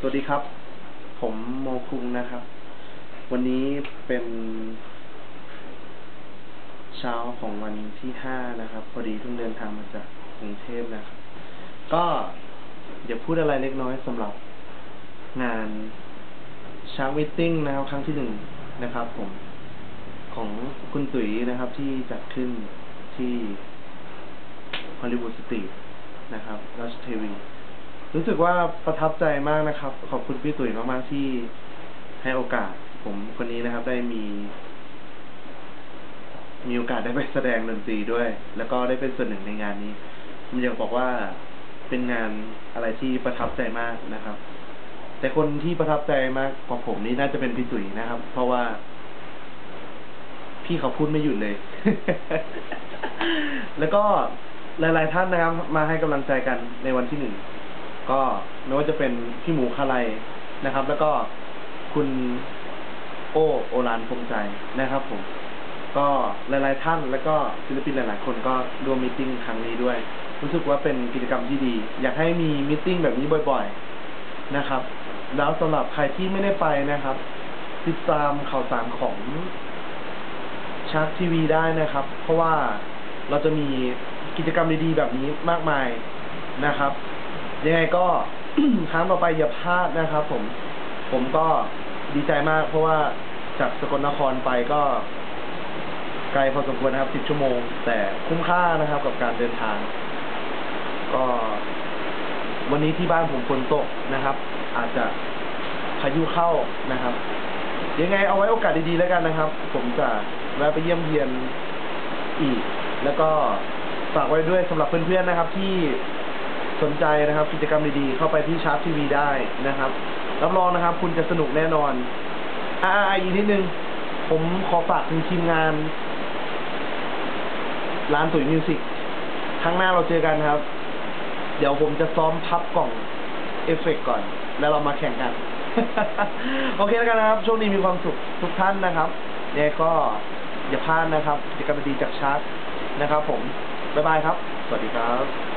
สวัสดีครับ ผมโมคุงนะครับ วันนี้เป็น เช้าของวันที่ห้านะครับ พอดีเพิ่งเดินทางมาจากกรุงเทพนะครับ ก็เดี๋ยวพูดอะไรเล็กน้อยสำหรับงานช้างมิทติ้งนะครับ ครั้งที่หนึ่งนะครับผม ของคุณตุ๋ยนะครับที่จัดขึ้นที่ฮอลลีวูดสตรีทนะครับราชเทวี รู้สึกว่าประทับใจมากนะครับ ขอบคุณพี่ตุ๋ยมากๆที่ให้โอกาส ผมคนนี้นะครับ ได้มี มีโอกาสได้ไปแสดงดนตรีด้วย แล้วก็ได้เป็นส่วนหนึ่งในงานนี้ผมอยากบอกว่าเป็นงานอะไรที่ประทับใจมากนะครับ แต่คนที่ประทับใจมากกว่าผมนี่น่าจะเป็นพี่ตุ๋ยนะครับ เพราะว่า พี่เขาพูดไม่หยุดเลย แล้วก็หลาย ๆ ท่านนะครับ มาให้กำลังใจกันในวันที่หนึ่ง ก็ไม่ว่าจะเป็นพี่หมูคาไลนะครับ แล้วก็คุณโอโอรานพงใจนะครับผม ก็หลาย ๆ ท่านแล้วก็ศิลปินหลาย ๆ คนก็ร่วมมิ팅ครั้งนี้ด้วย รู้สึกว่าเป็นกิจกรรมที่ดี อยากให้มีมิ팅แบบนี้บ่อย ๆ นะครับ แล้วสำหรับใครที่ไม่ได้ไปนะครับ ติดตามข่าวสารของชาร์กทีวีได้นะครับ เพราะว่าเราจะมีกิจกรรมดี ๆ แบบนี้มากมายนะครับ ยังไงก็ ครั้งต่อไปอย่าพลาดนะครับ ผม ผมก็ดีใจมาก เพราะว่าจากสกลนครไปก็ ไกลพอสมควรนะครับสิบชั่วโมง แต่คุ้มค่านะครับ กับการเดินทาง ก็ วันนี้ที่บ้านผมฝนตกนะครับ อาจจะพายุเข้านะครับ ยังไงเอาไว้โอกาสดีๆแล้วกันนะครับ ผมจะแวะไปเยี่ยมเยียนอีก แล้วก็ฝากไว้ด้วยสำหรับเพื่อนๆนะครับที่ สนใจนะครับกิจกรรมดีๆ เข้าไปที่ชาร์ตทีวีได้นะครับ รับรองนะครับ คุณจะสนุกแน่นอนอ่าอีกนิดนึง ผมขอฝากถึงทีมงาน ร้านตุ๋ยมิวสิกครั้งหน้าเราเจอกันครับ เดี๋ยวผมจะซ้อมพับกล่องเอฟเฟกต์ก่อน แล้วเรามาแข่งกัน โอเคแล้วกันนะครับ ช่วงนี้มีความสุขทุกท่านนะครับเนี่ยก็อย่าพลาดนะครับกิจกรรมดีจากชาร์ตนะครับผม บ๊ายบายครับ สวัสดีครับ